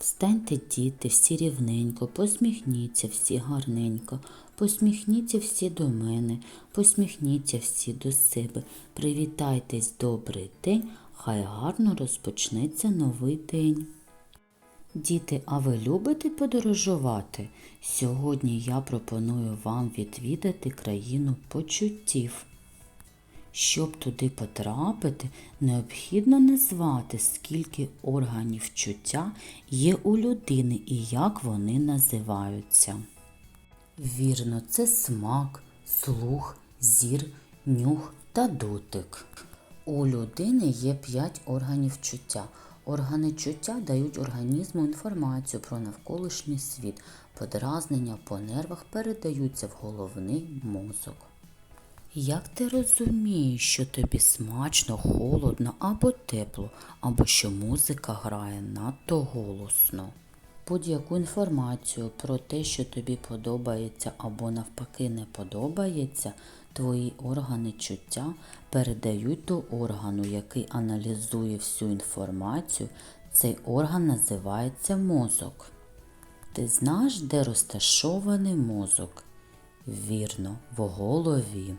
Встаньте, діти, всі рівненько, посміхніться всі гарненько, посміхніться всі до мене, посміхніться всі до себе, привітайтесь, добрий день, хай гарно розпочнеться новий день. Діти, а ви любите подорожувати? Сьогодні я пропоную вам відвідати країну почуттів. Щоб туди потрапити, необхідно назвати, скільки органів чуття є у людини і як вони називаються. Вірно, це смак, слух, зір, нюх та дотик. У людини є п'ять органів чуття. Органи чуття дають організму інформацію про навколишній світ. Подразнення по нервах передаються в головний мозок. Як ти розумієш, що тобі смачно, холодно або тепло, або що музика грає надто голосно? Будь-яку інформацію про те, що тобі подобається або навпаки не подобається, твої органи чуття передають до органу, який аналізує всю інформацію. Цей орган називається мозок. Ти знаєш, де розташований мозок? Вірно, в голові.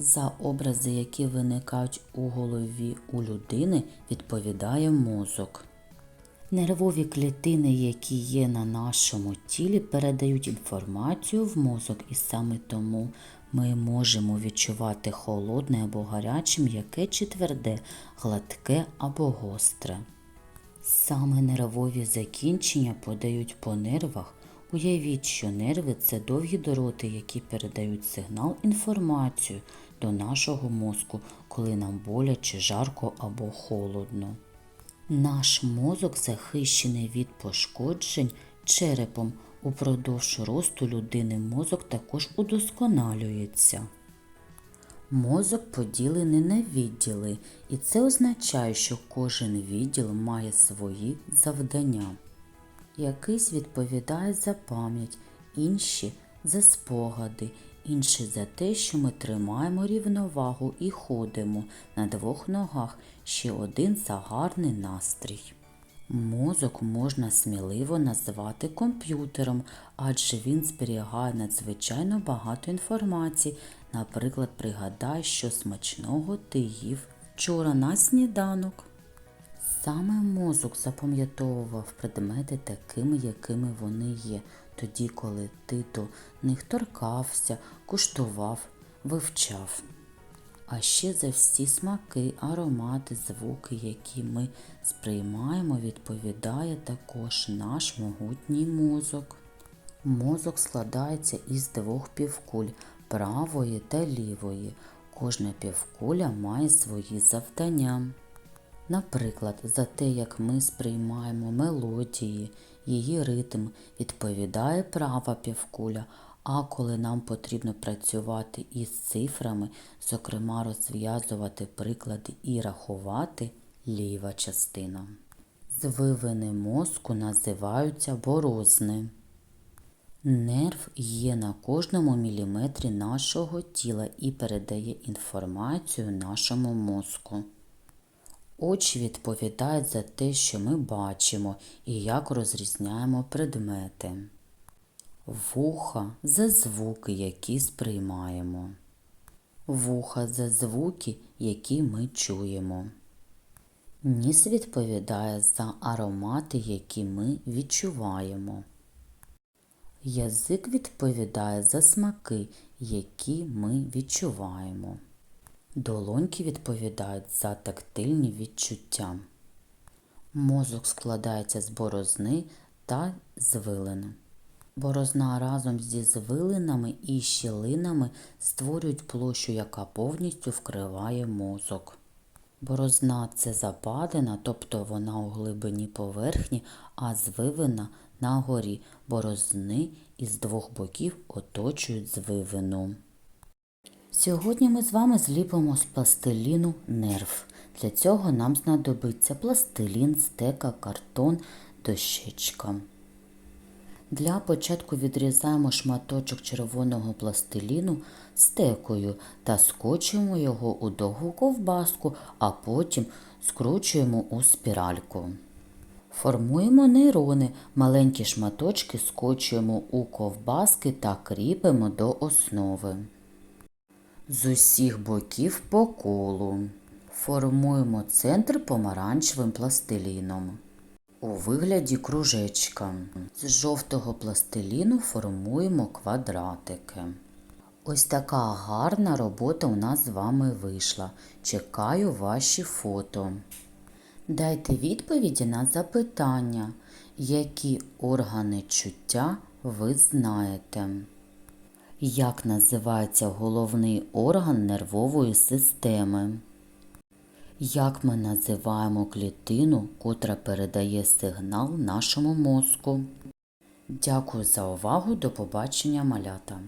За образи, які виникають у голові у людини, відповідає мозок. Нервові клітини, які є на нашому тілі, передають інформацію в мозок, і саме тому ми можемо відчувати холодне або гаряче, м'яке чи тверде, гладке або гостре. Саме нервові закінчення подають по нервах. Уявіть, що нерви це довгі дороти, які передають сигнал інформацію до нашого мозку, коли нам боляче, жарко або холодно. Наш мозок захищений від пошкоджень черепом. Упродовж росту людини мозок також удосконалюється. Мозок поділений на відділи, і це означає, що кожен відділ має свої завдання. Якийсь відповідає за пам'ять, інші за спогади, інші за те, що ми тримаємо рівновагу і ходимо на двох ногах, ще один за гарний настрій. Мозок можна сміливо назвати комп'ютером, адже він зберігає надзвичайно багато інформації. Наприклад, пригадай, що смачного ти їв вчора на сніданок. Саме мозок запам'ятовував предмети такими, якими вони є, тоді, коли ти до них торкався, куштував, вивчав. А ще за всі смаки, аромати, звуки, які ми сприймаємо, відповідає також наш могутній мозок. Мозок складається із двох півкуль правої та лівої. Кожна півкуля має свої завдання. Наприклад, за те, як ми сприймаємо мелодії, її ритм відповідає права півкуля, а коли нам потрібно працювати із цифрами, зокрема розв'язувати приклади і рахувати ліва частина. Звивини мозку називаються борозни. Нерв є на кожному міліметрі нашого тіла і передає інформацію нашому мозку. Очі відповідають за те, що ми бачимо і як розрізняємо предмети. Вуха за звуки, які сприймаємо. Вуха за звуки, які ми чуємо. Ніс відповідає за аромати, які ми відчуваємо. Язик відповідає за смаки, які ми відчуваємо. Долоньки відповідають за тактильні відчуття. Мозок складається з борозни та звилин. Борозна разом зі звилинами і щілинами створюють площу, яка повністю вкриває мозок. Борозна це западина, тобто вона у глибині поверхні, а звивина на горі. Борозни із двох боків оточують звивину. Сьогодні ми з вами зліпимо з пластиліну нерв. Для цього нам знадобиться пластилін, стека, картон, дощечка. Для початку відрізаємо шматочок червоного пластиліну стекою та скочуємо його у довгу ковбаску, а потім скручуємо у спіральку. Формуємо нейрони, маленькі шматочки скочуємо у ковбаски та кріпимо до основи. З усіх боків по колу. Формуємо центр помаранчевим пластиліном. У вигляді кружечка. З жовтого пластиліну формуємо квадратики. Ось така гарна робота у нас з вами вийшла. Чекаю ваші фото. Дайте відповіді на запитання, які органи чуття ви знаєте. Як називається головний орган нервової системи? Як ми називаємо клітину, котра передає сигнал нашому мозку? Дякую за увагу. До побачення, малята!